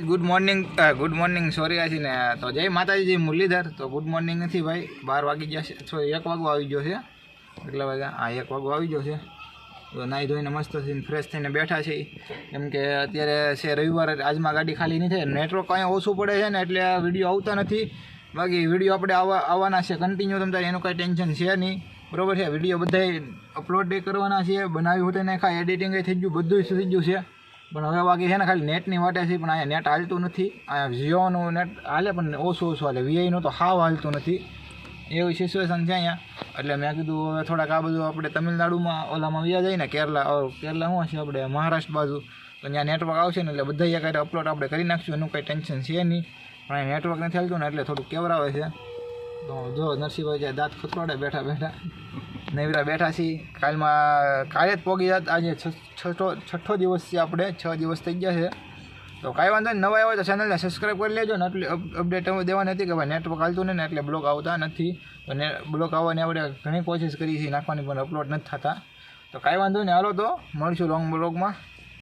Good morning good morning sorry Aji ને, તો જય માતાજી મુરલીધર. તો ગુડ મોર્નિંગ નથી ભાઈ. બાર વાગી ગયા છે. એક વાગવા આવી ગયો છે. એટલા વાગ્યા હા, એક વાગવા આવી ગયો છે. તો નાહી ધોઈને મસ્ત થઈને ફ્રેશ થઈને બેઠા છે. કેમ કે અત્યારે છે રવિવાર આજમાં ગાડી ખાલી નહીં થાય. નેટવર્ક અહીંયા ઓછું પડે છે ને, એટલે વીડિયો આવતા નથી. બાકી વીડિયો આપણે આવવા, આવવાના છે કન્ટિન્યુ તમારે એનું કાંઈ ટેન્શન છે નહીં. બરોબર છે? વીડિયો બધાય અપલોડ કરવાના છે. બનાવ્યું હતું ને ખાલી એડિટિંગ થઈ ગયું બધું થઈ ગયું છે. પણ હવે બાકી છે ને ખાલી નેટની વાટે છે, પણ અહીંયા નેટ હાલતું નથી. અહીંયા જીઓનું નેટ હાલે, પણ ઓછું ઓછું હાલે. વીઆઈનું તો હાવ હાલતું નથી. એવી સિચ્યુએશન છે અહીંયા. એટલે મેં કીધું, હવે થોડાક આ બધું આપણે તમિલનાડુમાં, ઓલામાં વ્યા જઈએ ને કેરલા કેરલા શું હશે આપણે? મહારાષ્ટ્ર બાજુ. તો ત્યાં નેટવર્ક આવશે ને એટલે બધા એક અપલોડ આપણે કરી નાખશું, એનું કંઈ ટેન્શન છે નહીં. પણ અહીંયા નેટવર્ક નથી હાલતું ને એટલે થોડુંક કેવરાવે છે. તો જો નરસિંહભાઈ જાય દાંત ખતરોડે બેઠા બેઠા. નવીરા બેઠા છીએ. કાલમાં કાલે જ પોગી જાત. આજે છઠ્ઠો છઠ્ઠો દિવસ છે આપણે. છ દિવસ થઈ ગયા છે. તો કાંઈ વાંધો નહીં. નવા આવ્યો તો ચેનલને સબસ્ક્રાઈબ કરી લેજો. ને એટલે અપડેટ દેવાની હતી કે ભાઈ નેટવર્ક હાલતું નહીં ને એટલે બ્લોગ આવતા નથી. તો ને બ્લોગ આવવાની આપણે ઘણી કોશિશ કરી છે. નાખવાની પણ અપલોડ નથી થતા. તો કાંઈ વાંધો નહીં. હાલો તો, મળશું લોંગ બ્લોગમાં